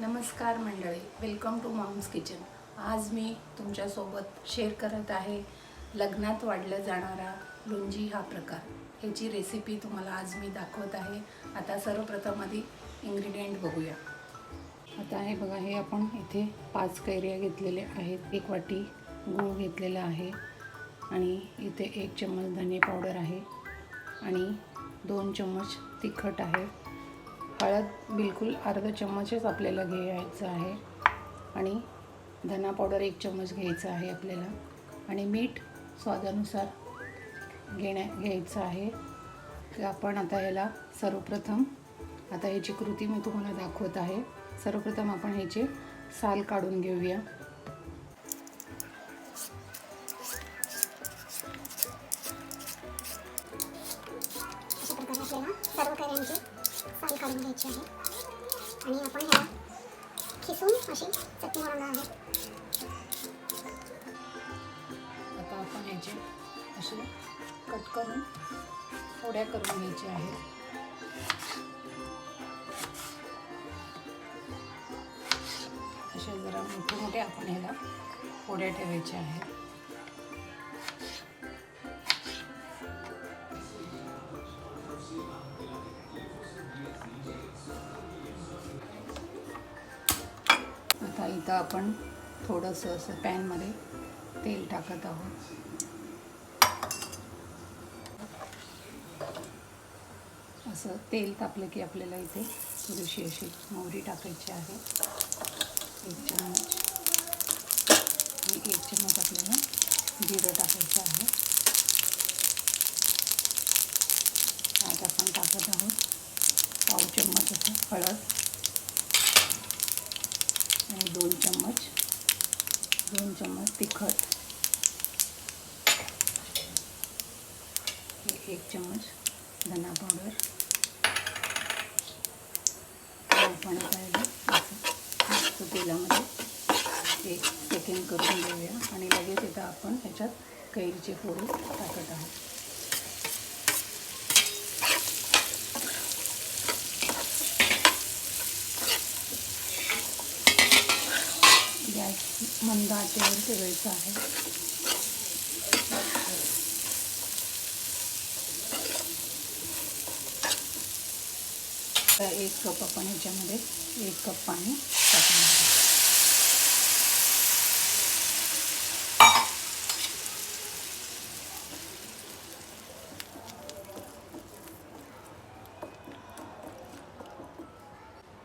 नमस्कार मंडळी welcome to moms kitchen आज मी तुमच्यासोबत शेअर करत आहे लग्नात वाढला जाणारा लोंजी हा प्रकार. ह्याची रेसिपी तुम्हाला आज मी दाखवत आहे. आता सर्वप्रथम आधी इंग्रेडियंट बघूया. आता हे बघा हे आपण इथे पाच कैऱ्या घेतलेले आहेत. एक वाटी गूळ घेतलेला आहे. आणि इथे एक चम्मच धने पावडर आहे. आणि दोन चम्मच तिखट आहे. हळद बिलकुल अर्धा चम्मचच आपल्याला घ्यायचं आहे. आणि धना पावडर एक चम्मच घ्यायचा आहे आपल्याला. आणि मीठ स्वादानुसार घेण्या घ्यायचं आहे. आपण आता याला सर्वप्रथम आता ह्याची कृती मी तुम्हाला दाखवत आहे. सर्वप्रथम आपण ह्याचे साल काढून घेऊया. सर्व साल काढून घ्यायची आहे. आणि आपण ह्याला खिसून अशी चटणी बनवणार आहे. आता आपण ह्याचे असे कट करून फोड्या करून घ्यायचे आहेत. असे जरा मोठे मोठे आपण ह्याला फोड्या ठेवायच्या आहेत. आता इथं आपण थोडंसं असं पॅनमध्ये तेल टाकत आहोत. असं तेल तापलं की आपल्याला इथे थोडीशी अशी मोहरी टाकायची आहे. एक चम्मच आणि एक चम्मच आपल्याला जिरं टाकायचं आहे. आज आपण टाकत आहोत पाव चम्मच असं हळद. आणि दोन चम्मच दोन चम्मच तिखट. एक चम्मच धना पावडर. आपण पाहिजे. असं तेलामध्ये एक सेकंड करून घेऊया. आणि लगेच इथं आपण ह्याच्यात कैरीचे फोडे टाकत आहोत. मंद आचेवर ठेवायचा आहे. आता एक कप आपण ह्याच्यामध्ये एक कप पाणी टाकणार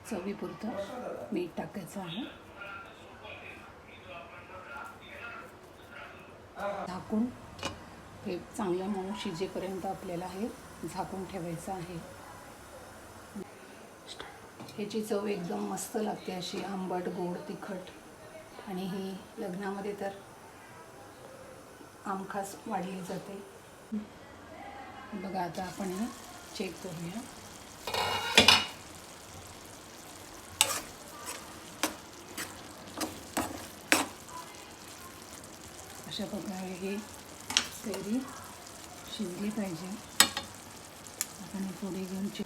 चवीपुरतं मीठ टाकायचं आहे. झाकून. हे चांगलं मऊ शिजेपर्यंत आपल्याला हे झाकून ठेवायचं आहे. ह्याची चव एकदम मस्त लागते अशी आंबट गोड तिखट. आणि ही लग्नामध्ये तर आमखास वाढली जाते. बघा आता आपण हे चेक करूया. अशा प्रकारे हे कैरी शिजली पाहिजे. आपण पुढे थोडी घेऊन चे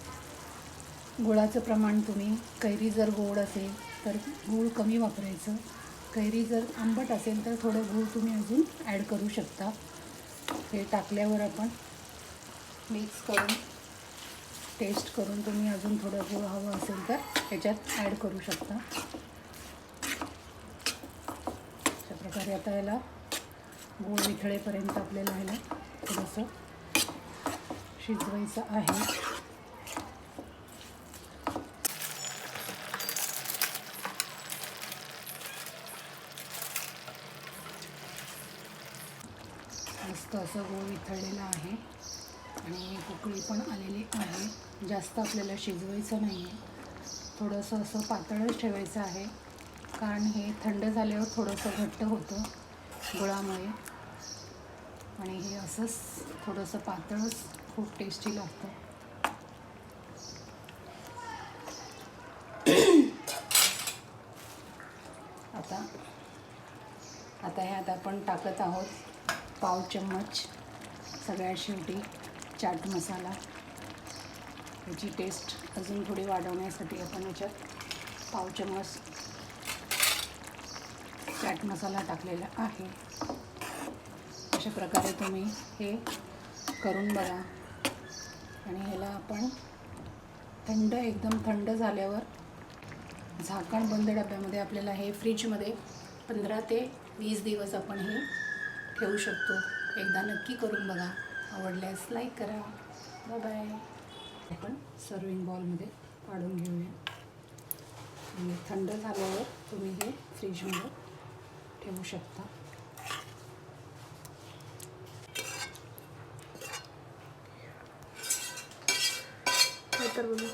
गुळाचं प्रमाण तुम्ही कैरी जर गोड असेल तर गूळ कमी वापरायचं. कैरी जर आंबट असेल तर थोडं गूळ तुम्ही अजून ॲड करू शकता. हे टाकल्यावर आपण मिक्स करून टेस्ट करून तुम्ही अजून थोडं गूळ हवं असेल तर त्याच्यात ॲड करू शकता. अशा प्रकारे आता याला गूळ विथळेपर्यंत आपल्याला ह्याला थोडंसं शिजवायचं आहे. मस्त असं गोळ विथळलेलं आहे. आणि उकळी पण आलेली आहे. जास्त आपल्याला शिजवायचं नाही आहे थोडंसं असं पातळच ठेवायचं आहे. कारण हे थंड झाल्यावर थोडंसं घट्ट होतं गुळामुळे. आणि हे असंच थोडंसं पातळच खूप टेस्टी लागतं. आता आता ह्यात आपण टाकत आहोत पाव चम्मच सगळ्यात शेवटी चाट मसाला. याची टेस्ट अजून थोडी वाढवण्यासाठी आपण याच्यात पाव चमच चाट मसाला टाकलेला आहे. अशा प्रकारे तुम्ही हे करून बघा. आणि ह्याला आपण थंड एकदम थंड झाल्यावर झाकण बंद डब्यामध्ये आपल्याला हे फ्रीजमध्ये पंधरा ते वीस दिवस आपण हे ठेवू शकतो. एकदा नक्की करून बघा. आवडल्यास लाईक करा. बाय बाय आपण सर्विंग बॉलमध्ये काढून घेऊया. आणि थंड झाल्यावर तुम्ही हे फ्रीजमध्ये ठेवू शकता. तर बोलू